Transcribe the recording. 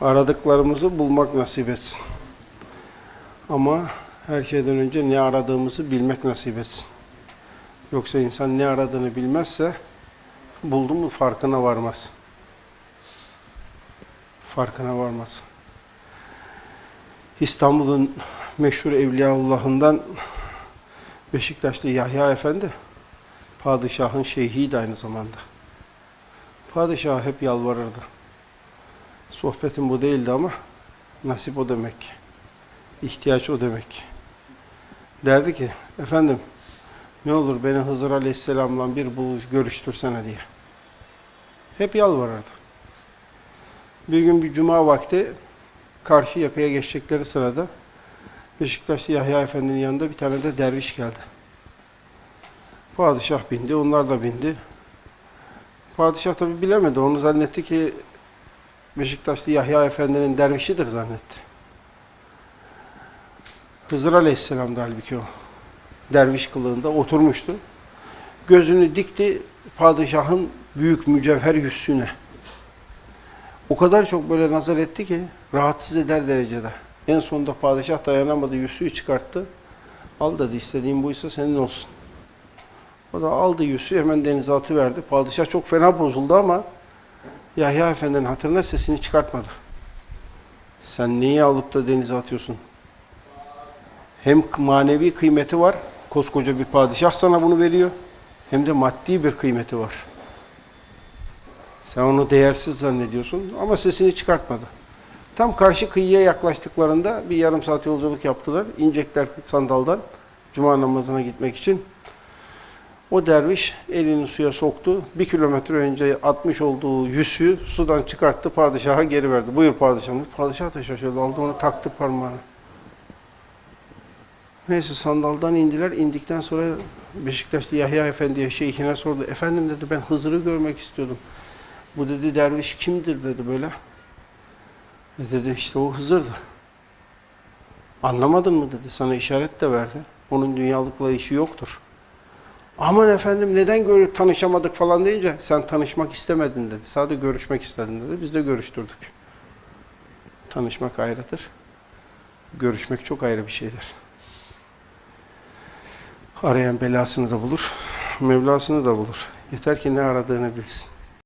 Aradıklarımızı bulmak nasip etsin. Ama her şeyden önce ne aradığımızı bilmek nasip etsin. Yoksa insan ne aradığını bilmezse buldu mu farkına varmaz. Farkına varmaz. İstanbul'un meşhur Evliyaullah'ından Beşiktaşlı Yahya Efendi padişahın şeyhiydi aynı zamanda. Padişah hep yalvarırdı. Sohbetim bu değildi ama nasip o demek. İhtiyaç o demek. Derdi ki, efendim ne olur beni Hızır Aleyhisselam'la bir bul görüştürsene diye. Hep yalvarırdı. Bir gün bir cuma vakti karşı yakaya geçecekleri sırada Beşiktaşlı Yahya Efendi'nin yanında bir tane de derviş geldi. Padişah bindi, onlar da bindi. Padişah tabi bilemedi, onu zannetti ki Beşiktaşlı Yahya Efendi'nin dervişidir zannetti. Hızır Aleyhisselam'da halbuki o. Derviş kılığında oturmuştu. Gözünü dikti padişahın büyük mücevher yüzüne. O kadar çok böyle nazar etti ki rahatsız eder derecede. En sonunda padişah dayanamadı, yüzüğü çıkarttı. Al dedi, istediğin buysa senin olsun. O da aldı yüzüğü hemen denize atıverdi. Padişah çok fena bozuldu ama Yahya Efendi'nin hatırına sesini çıkartmadı. Sen neyi alıp da denize atıyorsun? Hem manevi kıymeti var, koskoca bir padişah sana bunu veriyor. Hem de maddi bir kıymeti var. Sen onu değersiz zannediyorsun ama sesini çıkartmadı. Tam karşı kıyıya yaklaştıklarında bir yarım saat yolculuk yaptılar. İnecekler sandaldan cuma namazına gitmek için. O derviş elini suya soktu. Bir kilometre önce atmış olduğu yüzüğü sudan çıkarttı, padişaha geri verdi. Buyur padişahım. Padişah da şaşırdı. Aldı onu taktı parmağına. Neyse sandaldan indiler. İndikten sonra Beşiktaşlı Yahya Efendi'ye şeyhine sordu. Efendim dedi ben Hızır'ı görmek istiyordum. Bu dedi derviş kimdir dedi böyle. E dedi işte o Hızır'dı. Anlamadın mı dedi. Sana işaret de verdi. Onun dünyalıkla işi yoktur. Aman efendim neden görüp tanışamadık falan deyince sen tanışmak istemedin dedi. Sadece görüşmek istedin dedi. Biz de görüştürdük. Tanışmak ayrıdır. Görüşmek çok ayrı bir şeydir. Arayan belasını da bulur, Mevlasını da bulur. Yeter ki ne aradığını bilsin.